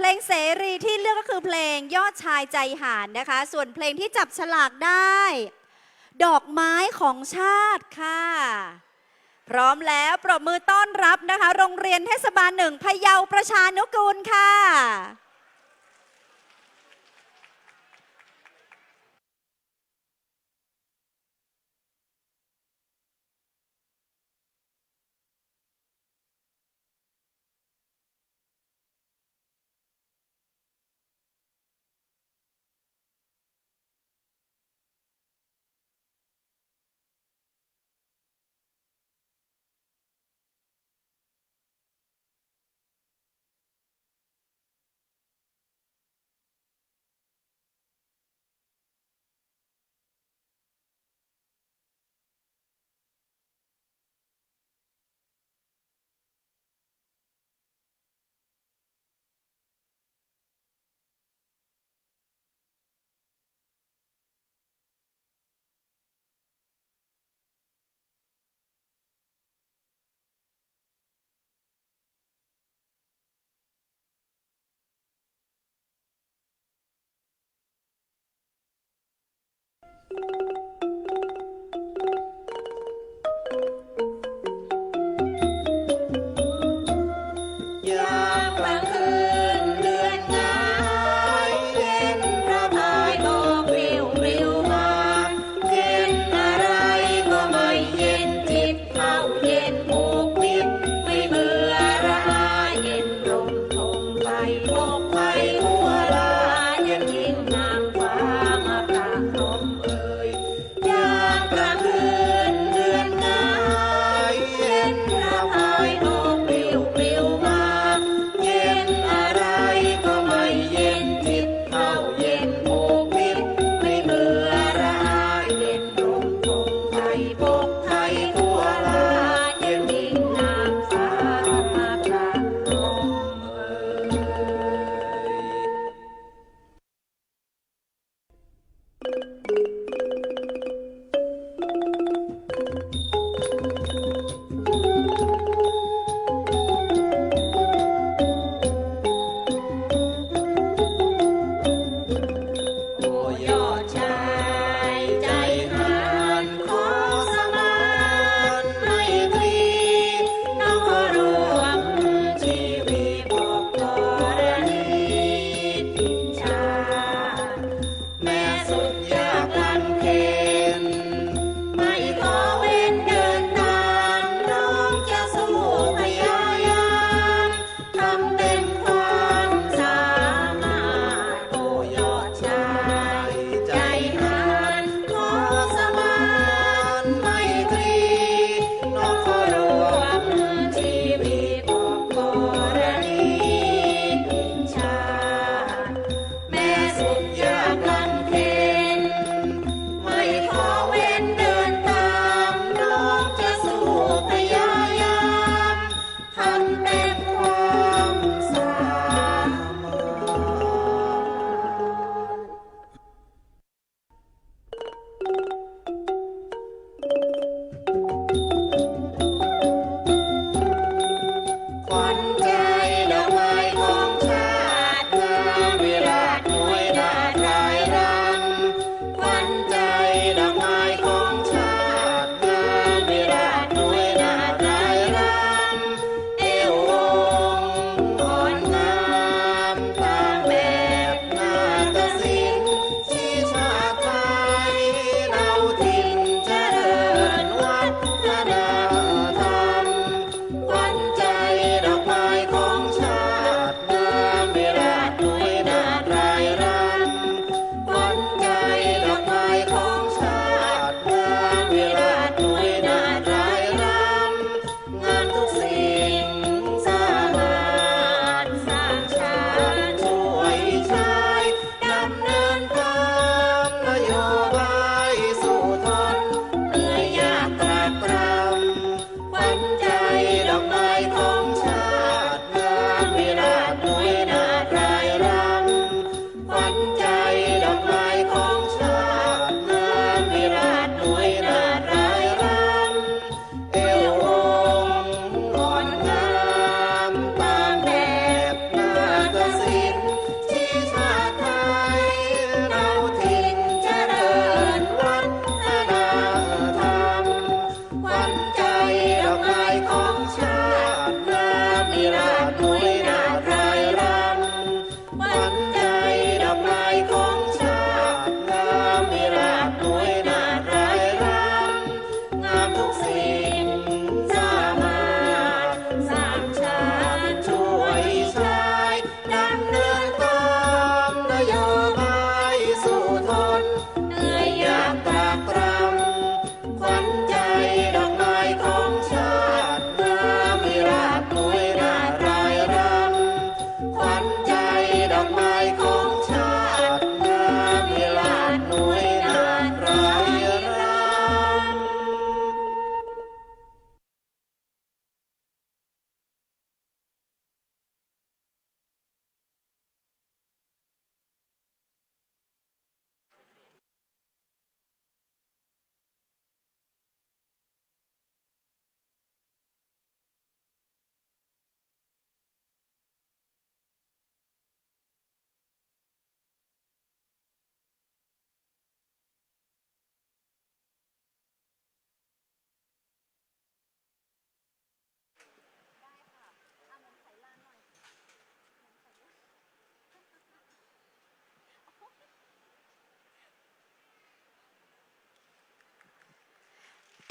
เพลงเสรีที่เลือกก็คือเพลงยอดชายใจหานนะคะ ส่วนเพลงที่จับฉลากได้ ดอกไม้ของชาติค่ะ พร้อมแล้วปรบมือต้อนรับนะคะ โรงเรียนเทศบาลหนึ่งพะเยาประชานุกูลค่ะ 欢迎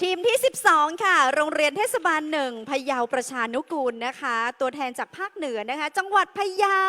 ทีมที่ 12 ค่ะ โรงเรียนเทศบาลหนึ่งพะเยาประชานุกูลนะคะ ตัวแทนจากภาคเหนือนะคะ จังหวัดพะเยา